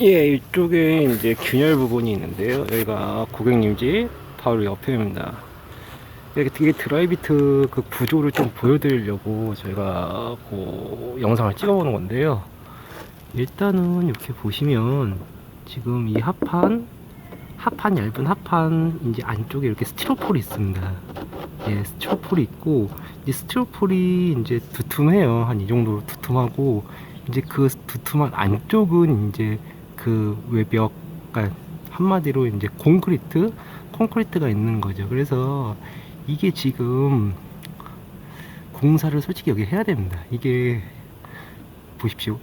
예, 이쪽에 이제 균열 부분이 있는데요. 여기가 고객님 집 바로 옆입니다. 이렇게 되게 드라이비트 그 구조를 좀 보여드리려고 저희가 그 영상을 찍어보는 건데요. 일단은 이렇게 보시면 지금 이 합판, 합판 얇은 합판 이제 안쪽에 이렇게 스티로폴이 있습니다. 예, 스티로폴이 있고 이 스티로폴이 이제 두툼해요. 한 이 정도로 두툼하고 이제 그 두툼한 안쪽은 이제 그 외벽, 그러니까 한마디로 이제 콘크리트, 콘크리트가 있는 거죠. 그래서 이게 지금 공사를 솔직히 여기 해야 됩니다. 이게 보십시오.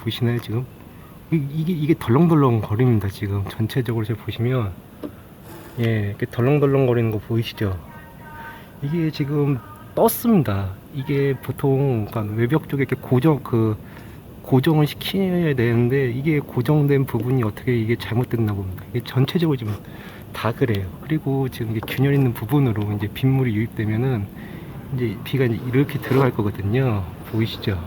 보이시나요 지금? 이- 이게 이게 덜렁덜렁 거립니다 지금 전체적으로 잘 보시면 예 이렇게 덜렁덜렁 거리는 거 보이시죠? 이게 지금 떴습니다. 이게 보통 그러니까 외벽 쪽에 이렇게 고정 그 고정을 시켜야 되는데 이게 고정된 부분이 어떻게 이게 잘못됐나 봅니다. 이게 전체적으로 지금 다 그래요. 그리고 지금 이게 균열 있는 부분으로 이제 빗물이 유입되면은 이제 비가 이제 이렇게 들어갈 거거든요. 보이시죠?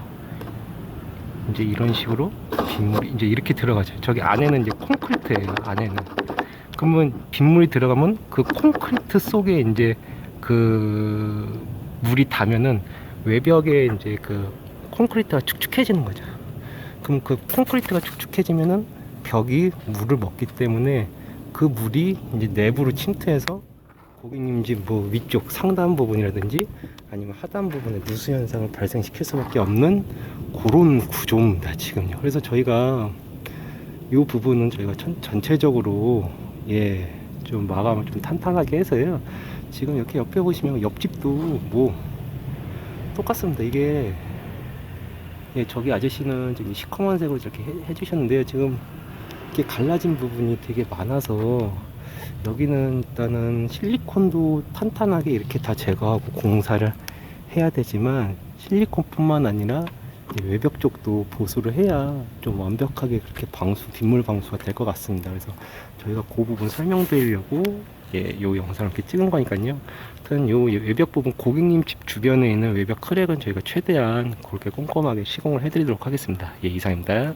이제 이런 식으로 빗물이 이제 이렇게 들어가죠. 저기 안에는 이제 콘크리트예요. 안에는. 그러면 빗물이 들어가면 그 콘크리트 속에 이제 그 물이 닿으면은 외벽에 이제 그 콘크리트가 축축해지는 거죠. 그럼 그 콘크리트가 축축해지면은 벽이 물을 먹기 때문에 그 물이 이제 내부로 침투해서 고객님 집 뭐 위쪽 상단 부분이라든지 아니면 하단 부분에 누수 현상을 발생시킬 수밖에 없는 그런 구조입니다 지금요. 그래서 저희가 이 부분은 저희가 전, 전체적으로 예 좀 마감을 좀 탄탄하게 해서요. 지금 이렇게 옆에 보시면 옆집도 뭐 똑같습니다. 이게 예 저기 아저씨는 지금 시커먼 색으로 이렇게 해, 해주셨는데요. 지금 이렇게 갈라진 부분이 되게 많아서 여기는 일단은 실리콘도 탄탄하게 이렇게 다 제거하고 공사를 해야 되지만 실리콘뿐만 아니라 외벽 쪽도 보수를 해야 좀 완벽하게 그렇게 방수 빗물 방수가 될 것 같습니다. 그래서 저희가 그 부분 설명드리려고 예, 요 영상을 이렇게 찍은 거니까요. 하여튼 요 외벽 부분 고객님 집 주변에 있는 외벽 크랙은 저희가 최대한 그렇게 꼼꼼하게 시공을 해드리도록 하겠습니다. 예, 이상입니다.